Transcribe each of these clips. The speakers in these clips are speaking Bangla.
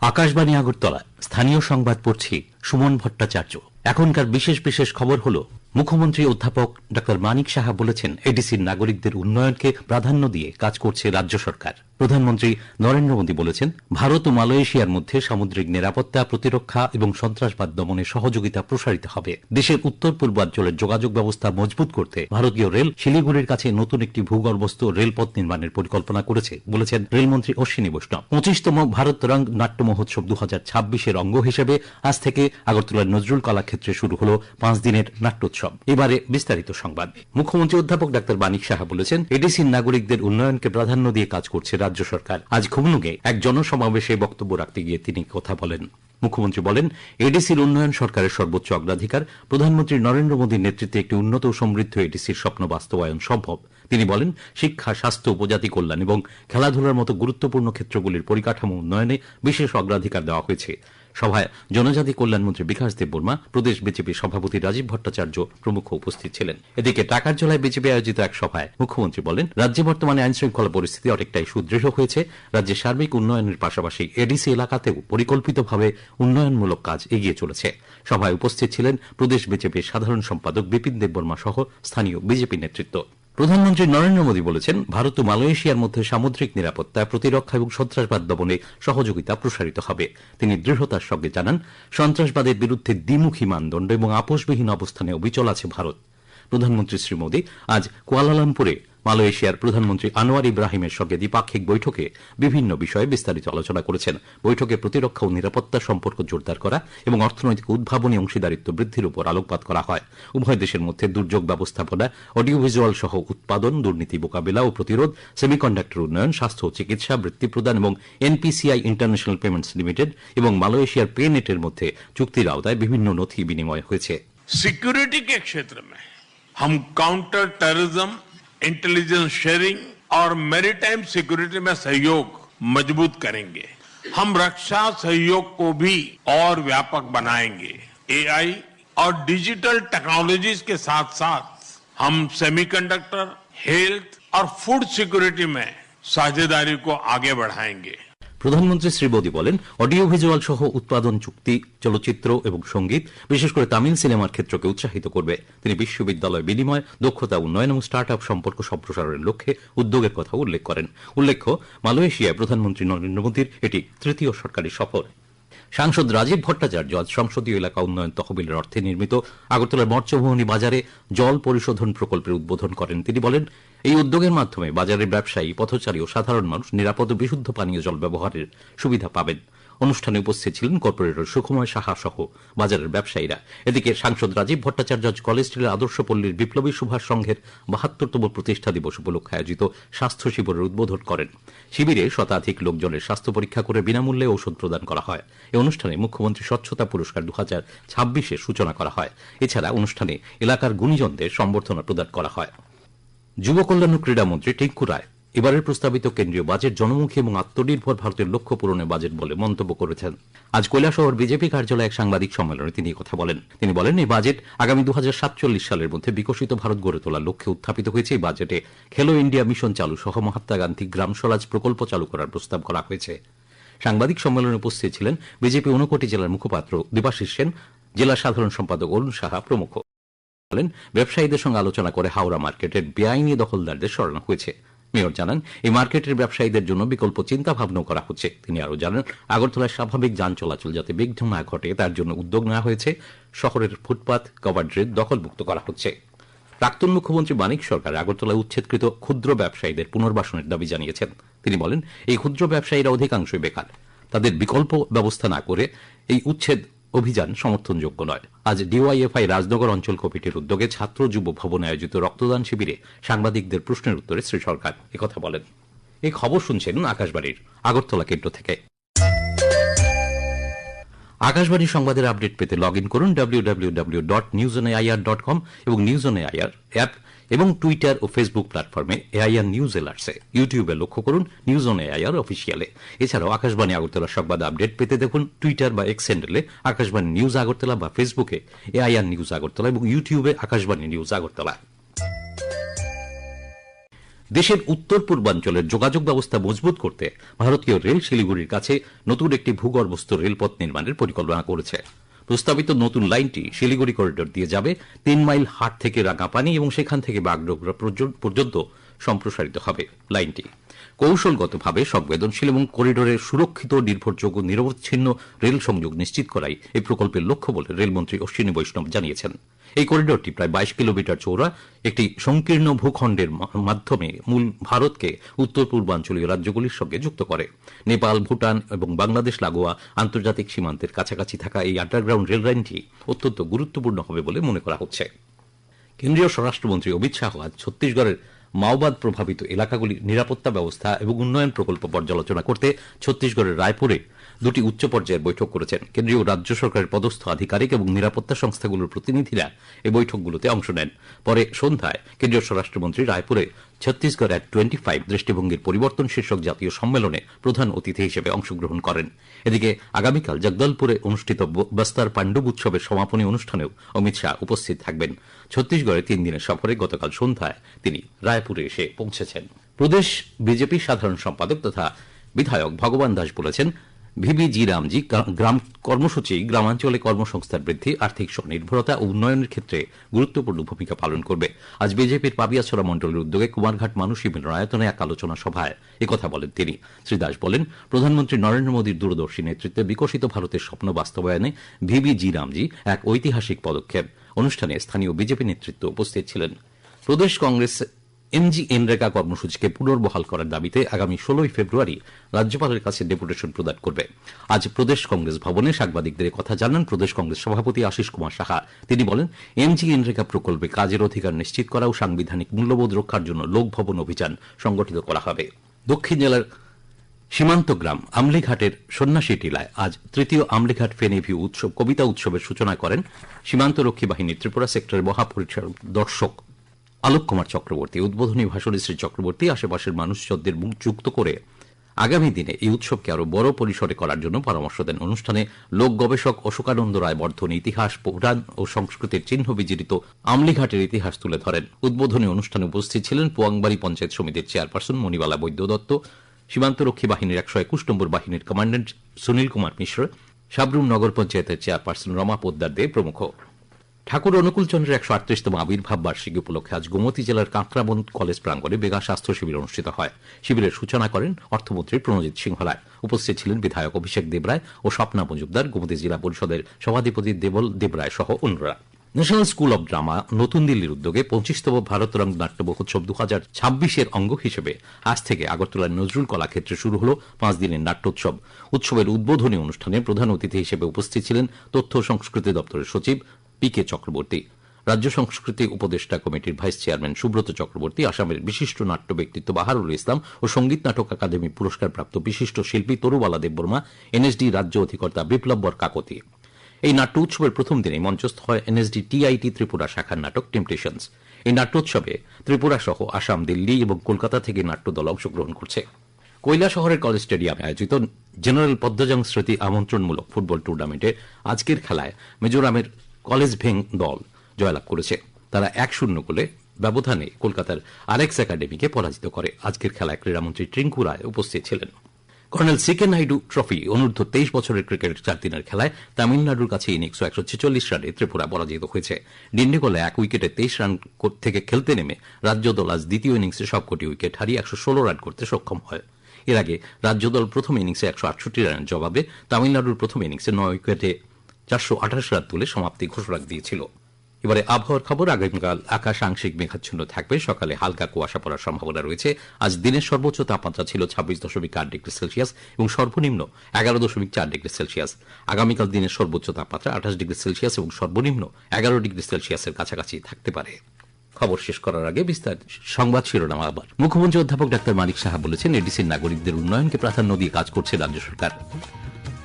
আকাশবাণী আগরতলা স্থানীয় সংবাদ পড়ছি সুমন ভট্টাচার্য। এখনকার বিশেষ বিশেষ খবর হল মুখ্যমন্ত্রী অধ্যাপক ডক্টর মানিক সাহা বলেছেন, এডিসির নাগরিকদের উন্নয়নকে প্রাধান্য দিয়ে কাজ করছে রাজ্য সরকার। প্রধানমন্ত্রী নরেন্দ্র মোদী বলেছেন, ভারত ও মালয়েশিয়ার মধ্যে সামুদ্রিক নিরাপত্তা, প্রতিরক্ষা এবং সন্ত্রাসবাদ দমনে সহযোগিতা প্রসারিত হবে। দেশের উত্তর পূর্বাঞ্চলের যোগাযোগ ব্যবস্থা মজবুত করতে ভারতীয় রেল শিলিগুড়ির কাছে নতুন একটি ভূগর্ভস্থ রেলপথ নির্মাণের পরিকল্পনা করেছে, বলেছেন রেলমন্ত্রী অশ্বিনী বৈষ্ণব। পঁচিশতম ভারত রং নাট্য মহোৎসব দু হাজার অঙ্গ হিসেবে আজ থেকে আগরতলার নজরুল কলাক্ষেত্রে শুরু হল পাঁচ দিনের নাট্যোৎসব। এবারে বিস্তারিত সংবাদ। মুখ্যমন্ত্রী অধ্যাপক ডাক্তার বানিক সাহা বলেছেন, এডিসির নাগরিকদের উন্নয়নকে প্রাধান্য দিয়ে কাজ করছে রাজ্য সরকার। আজ খুমনুগে এক জনসমাবেশে বক্তব্য রাখতে গিয়ে তিনি কথা বলেন। মুখ্যমন্ত্রী বলেন, এডিসির উন্নয়ন সরকারের সর্বোচ্চ অগ্রাধিকার, প্রধানমন্ত্রী নরেন্দ্র মোদীর নেতৃত্বে একটি উন্নত ও সমৃদ্ধ এডিসির স্বপ্ন বাস্তবায়ন সম্ভব। তিনি বলেন, শিক্ষা, স্বাস্থ্য, উপজাতি কল্যাণ এবং খেলাধুলার মতো গুরুত্বপূর্ণ ক্ষেত্রগুলির পরিকাঠামো উন্নয়নে বিশেষ অগ্রাধিকার দেওয়া হয়েছে। সভায় জনজাতি কল্যাণমন্ত্রী বিকাশ দেব বর্মা, প্রদেশ বিজেপি সভাপতি রাজীব ভট্টাচার্য প্রমুখ উপস্থিত ছিলেন। এদিকে টাকার জলায় বিজেপি আয়োজিত এক সভায় মুখ্যমন্ত্রী বলেন, রাজ্যে বর্তমানে আইন শৃঙ্খলা পরিস্থিতি অনেকটাই সুদৃঢ় হয়েছে। রাজ্যের সার্বিক উন্নয়নের পাশাপাশি এডিসি এলাকাতেও পরিকল্পিতভাবে উন্নয়নমূলক কাজ এগিয়ে চলেছে। সভায় উপস্থিত ছিলেন প্রদেশ বিজেপির সাধারণ সম্পাদক বিপিন দেববর্মা সহ স্থানীয় বিজেপি নেতৃত্ব। প্রধানমন্ত্রী নরেন্দ্র মোদী বলেছেন, ভারত ও মালয়েশিয়ার মধ্যে সামুদ্রিক নিরাপত্তা, প্রতিরক্ষা এবং সন্ত্রাসবাদ দমনে সহযোগিতা প্রসারিত হবে। তিনি দৃঢ়তার সঙ্গে জানান, সন্ত্রাসবাদের বিরুদ্ধে দ্বিমুখী মানদণ্ড এবং আপোষবিহীন অবস্থানে অবিচল আছে ভারত। প্রধানমন্ত্রী শ্রী মোদী আজ কুয়ালালামপুরে মালয়েশিয়ার প্রধানমন্ত্রী আনোয়ার ইব্রাহিমের সঙ্গে দ্বিপাক্ষিক বৈঠকে বিভিন্ন বিষয়ে বিস্তারিত আলোচনা করেছেন বৈঠকে প্রতিরক্ষা ও নিরাপত্তা সম্পর্ক জোরদার করা এবং অর্থনৈতিক উদ্ভাবনী অংশীদারিত্ব বৃদ্ধির উপর আলোকপাত করা হয় উভয় দেশের মধ্যে দুর্যোগ ব্যবস্থাপনা অডিও ভিজুয়াল সহ উৎপাদন দুর্নীতি মোকাবিলা ও প্রতিরোধ সেমিকন্ডাক্টর উন্নয়ন স্বাস্থ্য ও চিকিৎসা বৃত্তি প্রদান এবং এনপিসিআই ইন্টারন্যাশনাল পেমেন্টস লিমিটেড এবং মালয়েশিয়ার পে নেটের মধ্যে চুক্তির আওতায় বিভিন্ন নথি বিনিময় হয়েছে सिक्योरिटी के क्षेत्र में हम काउंटर टेररिज्म इंटेलिजेंस शेयरिंग और मैरीटाइम सिक्योरिटी में सहयोग मज़बूत करेंगे। हम रक्षा सहयोग को भी और व्यापक बनाएँगे। एआई और डिजिटल टेक्नोलॉजीज़ के साथ साथ हम सेमीकंडक्टर हेल्थ और फ़ूड सिक्योरिटी में साझेदारी को आगे बढ़ाएँगे। প্রধানমন্ত্রী শ্রী মোদী বলেন, অডিও ভিজুয়াল সহ উৎপাদন চুক্তি, চলচ্চিত্র এবং সংগীত, বিশেষ করে তামিল সিনেমার ক্ষেত্রকে উৎসাহিত করবে। তিনি বিশ্ববিদ্যালয় বিনিময়, দক্ষতা উন্নয়ন এবং স্টার্ট আপ সম্পর্ক সম্প্রসারণের লক্ষ্যে উদ্যোগের কথা উল্লেখ করেন। উল্লেখ্য, মালয়েশিয়ায় প্রধানমন্ত্রী নরেন্দ্র মোদীর এটি তৃতীয় সরকারি সফর। সাংসদ রাজীব ভট্টাচার্য আজ সংসদীয় এলাকা উন্নয়ন তহবিলের অর্থে নির্মিত আগরতলার মর্চভবনী বাজারে জল পরিশোধন প্রকল্পের উদ্বোধন করেন। তিনি বলেন, এই উদ্যোগের মাধ্যমে বাজারের ব্যবসায়ী, পথচারী ও সাধারণ মানুষ নিরাপদ বিশুদ্ধ পানীয় জল ব্যবহারের সুবিধা পাবেন। অনুষ্ঠানে উপস্থিত ছিলেন কর্পোরেটর সুখময় সাহা সহ বাজারের ব্যবসায়ীরা। এদিকে সাংসদ রাজীব ভট্টাচার্য কলেজ স্ট্রিটের আদর্শপল্লীর বিপ্লবী সুভাষ সংঘের বাহাত্তরতম প্রতিষ্ঠা দিবস উপলক্ষে আয়োজিত স্বাস্থ্য শিবিরের উদ্বোধন করেন। শিবিরে শতাধিক লোকজনের স্বাস্থ্য পরীক্ষা করে বিনামূল্যে ঔষধ প্রদান করা হয়। এই অনুষ্ঠানে মুখ্যমন্ত্রী স্বচ্ছতা পুরস্কার দু হাজার ছাব্বিশের সূচনা করা হয়। এছাড়া অনুষ্ঠানে এলাকার গুণীজনদের সম্বর্ধনা প্রদান করা হয়। যুব কল্যাণ ও ক্রীড়ামন্ত্রী টিঙ্কু রায় এবারের প্রস্তাবিত কেন্দ্রীয় বাজেট জনমুখী এবং আত্মনির্ভর ভারতের লক্ষ্য পূরণের বাজেট বলে মন্তব্য করেছেন। আজ কৈলাসহর বিজেপি কার্যালয়ে এক সাংবাদিক সম্মেলনে তিনি কথা বলেন। তিনি বলেন, এই বাজেট আগামী দুহাজার সাতচল্লিশ সালের মধ্যে বিকশিত ভারত গড়ে তোলার লক্ষ্যে উত্থাপিত হয়েছে। এই বাজেটে খেলো ইন্ডিয়া মিশন চালু সহ মহাত্মা গান্ধী গ্রাম স্বরাজ প্রকল্প চালু করার প্রস্তাব করা হয়েছে। সাংবাদিক সম্মেলনে উপস্থিত ছিলেন বিজেপি ঊনকোটি জেলার মুখপাত্র দেবাশিস সেন, জেলা সাধারণ সম্পাদক অরুণ সাহা প্রমুখ। বলেন, ব্যবসায়ীদের সঙ্গে আলোচনা করে হাওড়া মার্কেটের বেআইনি দখলদারদের সরানো হয়েছে। মেয়র জানান, এই মার্কেটের ব্যবসায়ীদের জন্য বিকল্প চিন্তা ভাবনাও করা হচ্ছে। তিনি আরও জানান, আগরতলায় স্বাভাবিক যান চলাচল যাতে বিঘ্ন না ঘটে, তার জন্য উদ্যোগ নেওয়া হয়েছে। শহরের ফুটপাত কভার ড্রেন দখলমুক্ত করা হচ্ছে। প্রাক্তন মুখ্যমন্ত্রী মানিক সরকার আগরতলায় উচ্ছেদকৃত ক্ষুদ্র ব্যবসায়ীদের পুনর্বাসনের দাবি জানিয়েছেন। তিনি বলেন, এই ক্ষুদ্র ব্যবসায়ীরা অধিকাংশই বেকার। তাদের বিকল্প ব্যবস্থা না করে এই উচ্ছেদ অভিযান সমর্থনযোগ্য নয়। আজ ডিওয়াইএফআই রাজনগর অঞ্চল কমিটির উদ্যোগে ছাত্র যুব ভবনে আয়োজিত রক্তদান শিবিরে সাংবাদিকদের প্রশ্নের উত্তরে শ্রী সরকার একথা বলেন। এই খবর শুনছেন আকাশবাড়ির আগরতলা কেন্দ্র থেকে। আকাশবাণী সংবাদের আপডেট পেতে লগ ইন করুন W W dot news dot com এবং নিউজ অন এআইআর অ্যাপ এবং টুইটার ও ফেসবুক প্ল্যাটফর্মে এআইআর নিউজ এলার্টসে ইউটিউবে লক্ষ্য করুন নিউজ অন এআইআর অফিসিয়ালে। এছাড়াও আকাশবাণী আগরতলা সংবাদ আপডেট পেতে দেখুন টুইটার বা এক্স হ্যান্ডেলে আকাশবাণী নিউজ আগরতলা বা ফেসবুকে এআইআর নিউজ আগরতলা এবং ইউটিউবে আকাশবাণী নিউজ আগরতলা। দেশের উত্তর পূর্বাঞ্চলের যোগাযোগ ব্যবস্থা মজবুত করতে ভারতীয় রেল শিলিগুড়ির কাছে নতুন একটি ভূগর্ভস্থ রেলপথ নির্মাণের পরিকল্পনা করেছে। প্রস্তাবিত নতুন লাইনটি শিলিগুড়ি করিডোর দিয়ে যাবে তিন মাইল হাট থেকে রাঙাপানি এবং সেখান থেকে বাগডোগরা পর্যন্ত সম্প্রসারিত হবে। লাইনটি, কৌশলগতভাবে সংবেদনশীল এবং করিডোরের সুরক্ষিত, নির্ভরযোগ্য, নিরবচ্ছিন্ন রেল সংযোগ নিশ্চিত করাই এই প্রকল্পের লক্ষ্য বলে রেলমন্ত্রী অশ্বিনী বৈষ্ণব জানিয়েছেন। এই করিডোরটি প্রায় বাইশ কিলোমিটার চৌড়া একটি সংকীর্ণ ভূখণ্ডের মাধ্যমে মূল ভারতকে উত্তর পূর্বাঞ্চলীয় রাজ্যগুলির সঙ্গে যুক্ত করে। নেপাল, ভুটান এবং বাংলাদেশ লাগোয়া আন্তর্জাতিক সীমান্তের কাছাকাছি থাকা এই আন্ডারগ্রাউন্ড রেল লাইনটি অত্যন্ত গুরুত্বপূর্ণ হবে বলে মনে করা হচ্ছে। কেন্দ্রীয় স্বরাষ্ট্রমন্ত্রী অমিত শাহ আজ ছত্তিশগড়ের মাওবাদ প্রভাবিত এলাকাগুলির নিরাপত্তা ব্যবস্থা এবং উন্নয়ন প্রকল্প পর্যালোচনা করতে ছত্তিশগড়ের রায়পুরে দুটি উচ্চ পর্যায়ের বৈঠক করেছেন। কেন্দ্রীয় রাজ্য সরকারের পদস্থ আধিকারিক এবং নিরাপত্তা সংস্থাগুলোর প্রতিনিধিরা এই বৈঠকগুলোতে অংশ নেন। পরে সন্ধ্যায় কেন্দ্রীয় স্বরাষ্ট্রমন্ত্রী রায়পুরে ছত্তিশগড় অ্যাট টোয়েন্টি ফাইভ দৃষ্টিভঙ্গির পরিবর্তন শীর্ষক জাতীয় সম্মেলনে প্রধান অতিথি হিসেবে অংশগ্রহণ করেন। এদিকে আগামীকাল জগদলপুরে অনুষ্ঠিত বস্তার পাণ্ডব উৎসবের সমাপনী অনুষ্ঠানেও অমিত শাহ উপস্থিত থাকবেন। ছত্তিশগড়ে তিন দিনের সফরে গতকাল সন্ধ্যায় তিনি রায়পুরে এসে পৌঁছেছেন। প্রদেশ বিজেপি সাধারণ সম্পাদক তথা বিধায়ক ভগবান দাস বলেছেন ভিবি জি রামজি গ্রাম কর্মসূচি গ্রামাঞ্চলে কর্মসংস্থান বৃদ্ধি, আর্থিক স্বনির্ভরতা ও উন্নয়নের ক্ষেত্রে গুরুত্বপূর্ণ ভূমিকা পালন করবে। আজ বিজেপির পাবিয়াছড়া মণ্ডলের উদ্যোগে কুমারঘাট মানসী মিলনায়তনে এক আলোচনা সভায় একথা বলেন তিনি। শ্রী দাস বলেন, প্রধানমন্ত্রী নরেন্দ্র মোদীর দূরদর্শী নেতৃত্বে বিকশিত ভারতের স্বপ্ন বাস্তবায়নে ভিবি জি রামজি এক ঐতিহাসিক পদক্ষেপ। অনুষ্ঠানে স্থানীয় বিজেপি নেতৃত্ব উপস্থিত ছিলেন। প্রদেশ কংগ্রেস এমজি এনরেগা কর্মসূচিকে পুনর্বহাল করার দাবিতে আগামী ষোলোই ফেব্রুয়ারি রাজ্যপালের কাছে ডেপুটেশন প্রদান করবে। আজ প্রদেশ কংগ্রেস ভবনে সাংবাদিকদের কথা জানান প্রদেশ কংগ্রেস সভাপতি আশিস কুমার সাহা। তিনি বলেন, এমজি এনরেগা প্রকল্পে কাজের অধিকার নিশ্চিত করা ও সাংবিধানিক মূল্যবোধ রক্ষার জন্য লোকভবন অভিযান সংগঠিত করা হবে। দক্ষিণ জেলার সীমান্ত গ্রাম আমলিঘাটের সন্ন্যাসী টিলায় আজ তৃতীয় আমলিঘাট ফেনিভিউ উৎসব কবিতা উৎসবের সূচনা করেন সীমান্তরক্ষী বাহিনীর ত্রিপুরা সেক্টরের মহাপরিচালক দর্শক। আলোক কুমার চক্রবর্তী, উদ্বোধনী ভাষণে শ্রী চক্রবর্তী আশেপাশের মানুষজনদের মুখ যুক্ত করে আগামী দিনে এই উৎসবকে আরও বড় পরিসরে করার জন্য পরামর্শ দেন। অনুষ্ঠানে লোক গবেষক অশোকানন্দ রায় বর্ধন ইতিহাস, পুরাণ ও সংস্কৃতির চিহ্ন বিজড়িত আমলিঘাটের ইতিহাস তুলে ধরেন। উদ্বোধনী অনুষ্ঠানে উপস্থিত ছিলেন পোয়াংবাড়ি পঞ্চায়েত সমিতির চেয়ারপারসন মণিবালা বৈদ্য দত্ত সীমান্তরক্ষী বাহিনীর একশো একুশ নম্বর বাহিনীর কমান্ডেন্ট সুনীল কুমার মিশ্র, সাবরুম নগর পঞ্চায়েতের চেয়ারপারসন রমা পোদ্দার দে প্রমুখ। ঠাকুর অনুকূলচন্দ্রের একশো আটত্রিশতম আবির্ভাব বার্ষিকী উপলক্ষে আজ গোমতী জেলার কাঁকড়াবন কলেজ প্রাঙ্গনে বেগা স্বাস্থ্য শিবির অনুষ্ঠিত হয়। শিবিরের সূচনা করেন অর্থমন্ত্রী প্রণজিৎ সিংহ রায় উপস্থিত ছিলেন বিধায়ক অভিষেক দেবরায় ও স্বপ্না মজুমদার, গোমতী জেলা পরিষদের সভাধিপতি দেবল দেবরায় সহ অন্যরা। ন্যাশনাল স্কুল অব ড্রামা নতুন দিল্লির উদ্যোগে পঁচিশতম ভারত রং নাট্য মহোৎসব দু হাজার ছাব্বিশের অঙ্গ হিসেবে আজ থেকে আগরতলার নজরুল কলাক্ষেত্রে শুরু হল পাঁচ দিনের নাট্যোৎসব। উৎসবের উদ্বোধনী অনুষ্ঠানে প্রধান অতিথি হিসেবে উপস্থিত ছিলেন তথ্য সংস্কৃতি দপ্তরের সচিব পি কে চক্রবর্তী রাজ্য সংস্কৃতি উপদেষ্টা কমিটির ভাইস চেয়ারম্যান সুব্রত চক্রবর্তী আসামের বিশিষ্ট নাট্য ব্যক্তিত্ব বাহারুল ইসলাম ও সংগীত নাটক একাডেমি পুরস্কারপ্রাপ্ত বিশিষ্ট শিল্পী তরুবালা দেববর্মা এনএসডি রাজ্য অধিকর্তা বিপ্লব বর কাকতি এই নাট্য উৎসবের প্রথম দিনে মঞ্চস্থ হয় এনএসডি টিআইটি ত্রিপুরা শাখার নাটক টেম্পটেশনস এই নাট্যোৎসবে ত্রিপুরা সহ আসাম, দিল্লি এবং কলকাতা থেকে নাট্যদল অংশগ্রহণ করছে। কৈলা শহরের কলেজ স্টেডিয়ামে আয়োজিত জেনারেল পদ্মজং স্মৃতি আমন্ত্রণমূলক ফুটবল টুর্নামেন্টে আজকের খেলায় মিজোরামের কলেজ ভেং দল জয়লাভ করেছে। তারা এক শূন্য গোলে ব্যবধানে কলকাতার আলেক্স একাডেমিকে পরাজিত করে। আজকের খেলায় ক্রীড়ামন্ত্রী ট্রিঙ্কু রায় উপস্থিত ছিলেন। কর্নেল সিকে নাইডু ট্রফি, অনূর্ধ্ব তেইশ বছরের ক্রিকেটের চার দিনের খেলায় তামিলনাড়ুর কাছে ইনিংস একশো ছেচল্লিশ রানে ত্রিপুরা পরাজিত হয়েছে। ডিন্ডিগলে এক উইকেটে তেইশ রান থেকে খেলতে নেমে রাজ্য দল আজ দ্বিতীয় ইনিংসে সবকটি উইকেট হারিয়ে একশো ষোলো রান করতে সক্ষম হয়। এর আগে রাজ্য দল প্রথম ইনিংসে একশো আটষট্টি রানের জবাবে, তামিলনাড়ুর প্রথম ইনিংসে নয় উইকেটে চারশো আঠাশ রান তুলে সমাপ্তি ঘোষণা দিয়েছিল। এবারে আবহাওয়ার খবর, আগামীকাল আকাশ আংশিক মেঘাচ্ছন্ন থাকবে। সকালে হালকা কুয়াশা পড়ার সম্ভাবনা রয়েছে। আজ দিনের সর্বোচ্চ তাপমাত্রা ছিল ছাব্বিশ দশমিক আট ডিগ্রি সেলসিয়াস এবং সর্বনিম্ন এগারো দশমিক চার ডিগ্রি সেলসিয়াস। আগামীকাল দিনের সর্বোচ্চ তাপমাত্রা আঠাশ ডিগ্রি সেলসিয়াস এবং সর্বনিম্ন এগারো ডিগ্রি সেলসিয়াসের কাছাকাছি থাকতে পারে। খবর শেষ করার আগে বিস্তার সংবাদ শিরোনাম আবার। মুখ্যমন্ত্রী অধ্যাপক ডাক্তার মানিক সাহা বলেছেন, এডিসির নাগরিকদের উন্নয়নকে প্রাধান্য দিয়ে কাজ করছে রাজ্য সরকার।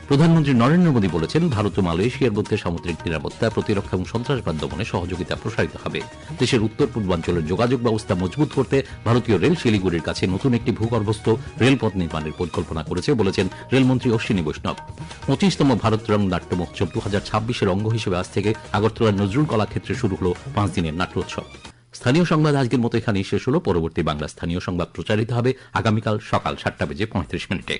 প্রধানমন্ত্রী নরেন্দ্র মোদী বলেছেন, ভারত ও মালয়েশিয়ার মধ্যে সামুদ্রিক নিরাপত্তা, প্রতিরক্ষা এবং সন্ত্রাসবাদ দমনে সহযোগিতা প্রসারিত হবে। দেশের উত্তর পূর্বাঞ্চলের যোগাযোগ ব্যবস্থা মজবুত করতে ভারতীয় রেল শিলিগুড়ির কাছে নতুন একটি ভূগর্ভস্থ রেলপথ নির্মাণের পরিকল্পনা করেছে বলেছেন রেলমন্ত্রী অশ্বিনী বৈষ্ণব। পঁচিশতম ভারত রং নাট্য মহোৎসব দু হাজার ছাব্বিশের অঙ্গ হিসেবে আজ থেকে আগরতলার নজরুল কলাক্ষেত্রে শুরু হল পাঁচ দিনের নাট্যোৎসব। স্থানীয় সংবাদ আজকের মতো এখানেই শেষ হলো। পরবর্তী বাংলা স্থানীয় সংবাদ প্রচারিত হবে আগামীকাল সকাল সাতটা বেজে পঁয়ত্রিশ মিনিটে।